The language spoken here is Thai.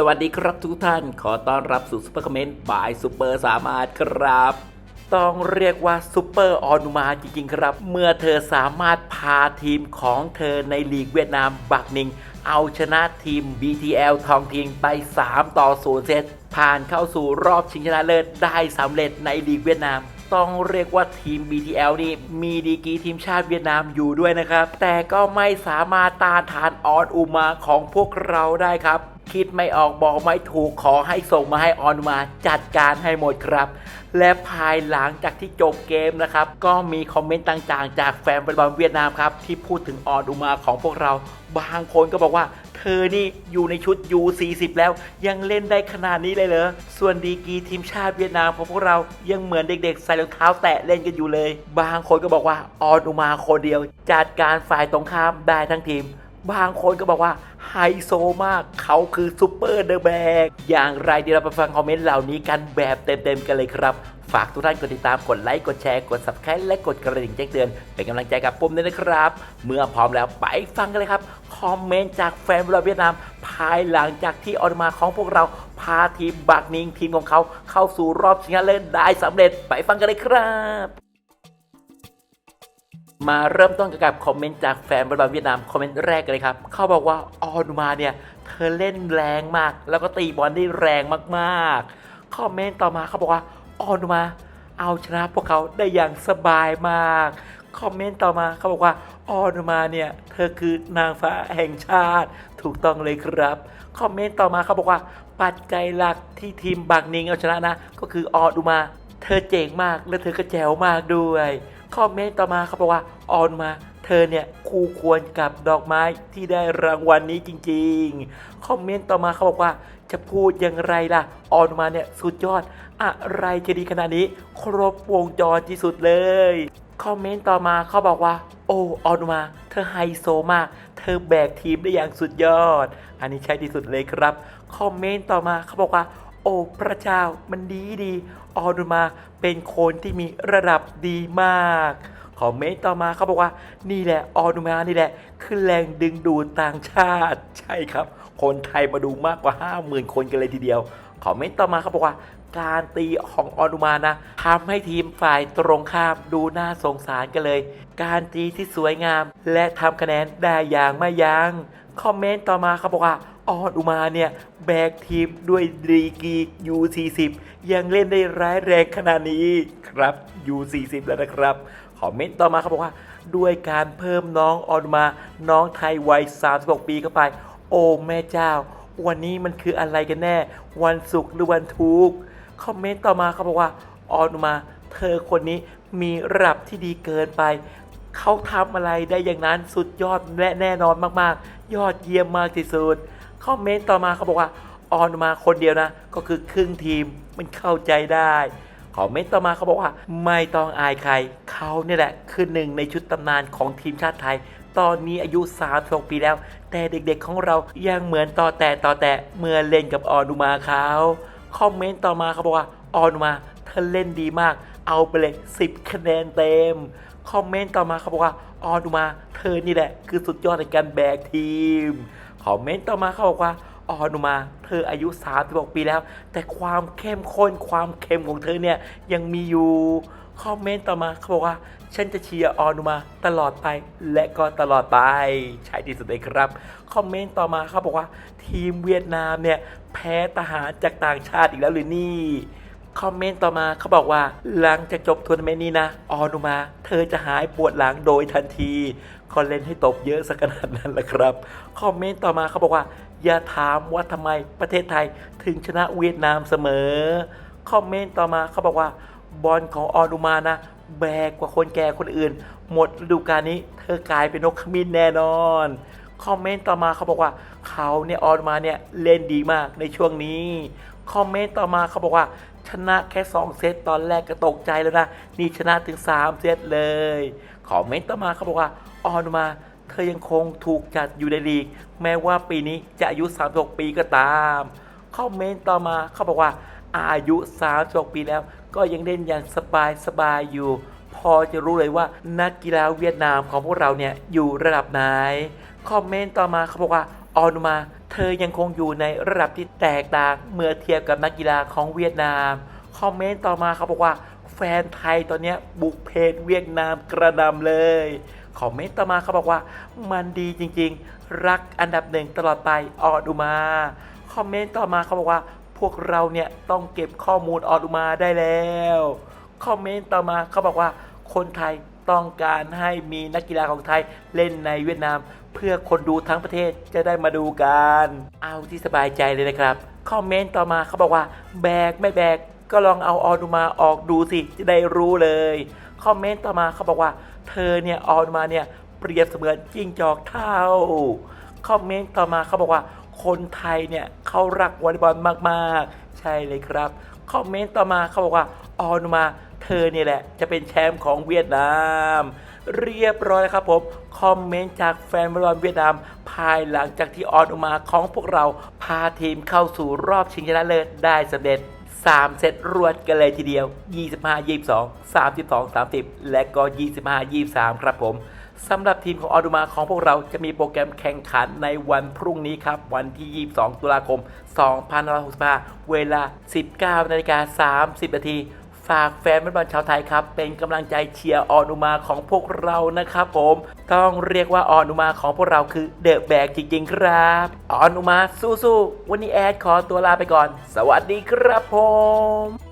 สวัสดีครับทุกท่านขอต้อนรับสู่ซุปเปอร์คอมเมนต์บายซุปเปอร์สามารถครับ ต้องเรียกว่าซุปเปอร์ออนุมาจริงๆครับ เมื่อเธอสามารถพาทีมของเธอในลีกเวียดนามบักนิง เอาชนะทีม BTL ทองทิงไป 3 ต่อ 0 เซต ผ่านเข้าสู่รอบชิงชนะเลิศได้สำเร็จในลีกเวียดนามต้องเรียกว่าทีม BTL นี่มีดีกีทีมชาติเวียดนามอยู่ด้วยนะครับ แต่ก็ไม่สามารถต้านทานออนอุมาของพวกเราได้ครับ คิดไม่ออกบอกไม่ถูกขอให้ส่งมาให้ออนุมาจัดการให้หมดครับ และภายหลังจากที่จบเกมนะครับ ก็มีคอมเมนต์ต่างๆ จากแฟนบอลเวียดนามครับ ที่พูดถึงออนอุมาของพวกเรา บางคนก็บอกว่า เธอนี่อยู่ในชุด U40 แล้วยังเล่นได้ขนาดนี้เลยเหรอ ส่วนดีกีทีมชาติเวียดนามของพวกเรายังเหมือนเด็กๆ ใส่รองเท้าแตะเล่นกันอยู่เลย บางคนก็บอกว่าออนอุมาคนเดียว จัดการฝ่ายตรงข้ามได้ทั้งทีม บางคนก็บอกว่าไฮโซมากเขาคือซูเปอร์เดอะแบกอย่างไรเดี๋ยวเราไปฟังคอมเมนต์เหล่านี้กันแบบเต็มๆกันเลยครับ ฝากทุกท่านกดติดตามกดไลค์กดแชร์กด subscribe และกดกระดิ่งแจ้งเตือน เป็นกำลังใจกับปุ่มด้วยนะครับ เมื่อพร้อมแล้วไปฟังกันเลยครับ คอมเมนต์จากแฟนบอลเวียดนาม ภายหลังจากที่ออกมาของพวกเราพาทีมบักนิงทีมของเขาเข้าสู่รอบชิงชนะเลิศได้สำเร็จไปฟังกันเลยครับ มาเริ่มต้นกับคอมเมนต์จากแฟนบอลเวียดนามคอมเมนต์แรกเลยครับ เขาบอกว่าออนุมาเนี่ย เธอเล่นแรงมาก แล้วก็ตีบอลได้แรงมากๆ คอมเมนต์ต่อมาเขาบอกว่าออนุมา เอาชนะพวกเขาได้อย่างสบายมาก คอมเมนต์ต่อมาเขาบอกว่าออนุมาเนี่ย เธอคือนางฟ้าแห่งชาติถูกต้องเลยครับ คอมเมนต์ต่อมาเขาบอกว่า ปัจจัยหลักที่ทีมบักนิงเอาชนะนะ ก็คือออนุมา เธอเจ๋งมากและเธอก็แจ๋วมากด้วย คอมเมนต์ต่อมาเขาบอกว่าออนมาเธอเนี่ยคู่ควรกับดอกไม้ที่ได้รางวัลนนี้จริงๆ คอมเมนต์ต่อมาเขาบอกว่าจะพูดอย่างไรล่ะ ออนมาเนี่ยสุดยอด อะไรจะดีขนาดนี้ ครบวงจรที่สุดเลย คอมเมนต์ต่อมาเขาบอกว่า โอ้ออนมา เธอไฮโซมาก เธอแบกทีมได้อย่างสุดยอด อันนี้ใช่ที่สุดเลยครับ คอมเมนต์ต่อมาเขาบอกว่า โอ้พระเจ้ามันดีดีออนุมาเป็นคนที่มีระดับดีมากคอมเมนต์ต่อมาเขาบอกว่านี่แหละออนุมานี่แหละ คือแรงดึงดูดต่างชาติ ใช่ครับ คนไทยมาดูมากกว่า 50,000 คนกันเลยทีเดียวคอมเมนต์ต่อมาเขาบอกว่า การตีของออนุมานะทำให้ทีมฝ่ายตรงข้ามดูน่าสงสารกันเลย การตีที่สวยงาม และทำคะแนนได้อย่างไม่ยัง้งคอมเมนต์ต่อมาเขาบอกว่าออนอุมาเนี่ย แบกทีมด้วยดีกรี U40 ยังเล่นได้ร้ายแรงขนาดนี้ครับ U40 แล้วนะครับ คอมเมนต์ต่อมาเขาบอกว่า ด้วยการเพิ่มน้องออนุมา น้องไทยวัย 36 ปีเข้าไป โอ้แม่เจ้า วันนี้มันคืออะไรกันแน่ วันศุกร์หรือวันทุกร์ คอมเมนต์ต่อมาเขาบอกว่าออนุมา เธอคนนี้มีระดับที่ดีเกินไป เขาทำอะไรได้อย่างนั้นสุดยอดและแน่นอนมากๆ ยอดเยี่ยมมากที่สุดคอมเมนต์ต่อมาเขาบอกว่าออนุมาคนเดียวนะ ก็คือครึ่งทีมมันเข้าใจได้คอมเมนต์ต่อมาเขาบอกว่า ไม่ต้องอายใคร เขาเนี่ยแหละคือหนึ่งในชุดตำนานของทีมชาติไทย ตอนนี้อายุ36ปีแล้ว แต่เด็กๆของเรายังเหมือนต่อแต่ต่อแต่เมื่อเล่นกับออนุมาเขา คอมเมนต์ต่อมาเขาบอกว่าออนุมาเธอเล่นดีมาก เอาไปเลย 10 คะแนนเต็ม คอมเมนต์ต่อมาเขาบอกว่าออนุมาเธอนี่แหละ คือสุดยอดในการแบกทีม คอมเมนต์ต่อมาเขาบอกว่าออนุมา เธออายุ 36 ปีแล้ว แต่ความเข้มข้นความเค็มของเธอเนี่ยยังมีอยู่ คอมเมนต์ต่อมาเขาบอกว่า ฉันจะเชียร์ออนุมาตลอดไป และก็ตลอดไป ใช่ที่สุดเลยครับ คอมเมนต์ต่อมาเขาบอกว่า ทีมเวียดนามเนี่ย แพ้ทหารจากต่างชาติอีกแล้วหรือนี่คอมเมนต์ต่อมาเขาบอกว่า หลังจากจบทัวร์นาเมนต์นี้นะ ออนุมา เธอจะหายปวดหลังโดยทันทีก็เล่นให้ตบเยอะสักขนาดนั้นแหละครับ คอมเมนต์ต่อมาเขาบอกว่า อย่าถามว่าทำไมประเทศไทยถึงชนะเวียดนามเสมอ คอมเมนต์ต่อมาเขาบอกว่า บอลของออนุมานะ แบกกว่าคนแก่คนอื่น หมดฤดูกาลนี้ เธอกลายเป็นนกขมิ้นแน่นอน คอมเมนต์ต่อมาเขาบอกว่า เขาเนี่ยออนมาเนี่ยเล่นดีมากในช่วงนี้ คอมเมนต์ต่อมาเขาบอกว่า ชนะแค่ 2 เซตตอนแรกก็ตกใจแล้วนะ นี่ชนะถึง 3 เซตเลย คอมเมนต์ต่อมาเขาบอกว่าออนมาเธอยังคงถูกจัดอยู่ในลีก แม้ว่าปีนี้จะอายุ 36 ปีก็ตาม คอมเมนต์ต่อมาเขาบอกว่า อายุ36ปีแล้ว ก็ยังเล่นอย่างสบายสบายอยู่ พอจะรู้เลยว่านักกีฬาเวียดนามของพวกเราเนี่ยอยู่ระดับไหน คอมเมนต์ต่อมาเขาบอกว่าออนุมา เธอยังคงอยู่ในระดับที่แตกต่างเมื่อเทียบกับนักกีฬาของเวียดนาม คอมเมนต์ต่อมาเขาบอกว่าแฟนไทยตอนนี้บุกเพจเวียดนามกระหนำเลยคอมเมนต์ต่อมาเขาบอกว่า มันดีจริงๆ รักอันดับหนึ่งตลอดไปออดอุมา คอมเมนต์ต่อมาเขาบอกว่า พวกเราเนี่ยต้องเก็บข้อมูลออดูมาได้แล้วคอมเมนต์ต่อมาเขาบอกว่าคนไทยต้องการให้มีนักกีฬาของไทยเล่นในเวียดนาม เพื่อคนดูทั้งประเทศจะได้มาดูกัน เอาที่สบายใจเลยนะครับ คอมเมนต์ต่อมาเขาบอกว่า แบกไม่แบก ก็ลองเอาออดูมาออกดูสิจะได้รู้เลย คอมเมนต์ต่อมาเขาบอกว่า เธอเนี่ยออดูมาเนี่ยเปรียบเสมือนจิ้งจอกเท่า คอมเมนต์ต่อมาเขาบอกว่า คนไทยเนี่ยเขารักวอลเลย์บอลมากๆ ใช่เลยครับ คอมเมนต์ต่อมาเขาบอกว่าออนุมาเธอเนี่ยแหละ จะเป็นแชมป์ของเวียดนาม เรียบร้อยแล้วครับผม คอมเมนต์จากแฟนบอลเวียดนาม ภายหลังจากที่ออนุมาของพวกเรา พาทีมเข้าสู่รอบชิงชนะเลิศได้สำเร็จ 3 เซตรวดกันเลยทีเดียว 25 22 32 30 และก็ 25 23 ครับผม สำหรับทีมของออดูมาของพวกเราจะมีโปรแกรมแข่งขันในวันพรุ่งนี้ครับ วันที่ 22 ตุลาคม 2565 เวลา 19นาฬิกา30นาทีฝากแฟนบอลชาวไทยครับ เป็นกำลังใจเชียร์ออนุมาของพวกเรานะครับผม ต้องเรียกว่าออนุมาของพวกเราคือเดอะแบกจริง ๆ ครับออนุมาสู้ๆวันนี้แอดขอตัวลาไปก่อน สวัสดีครับผม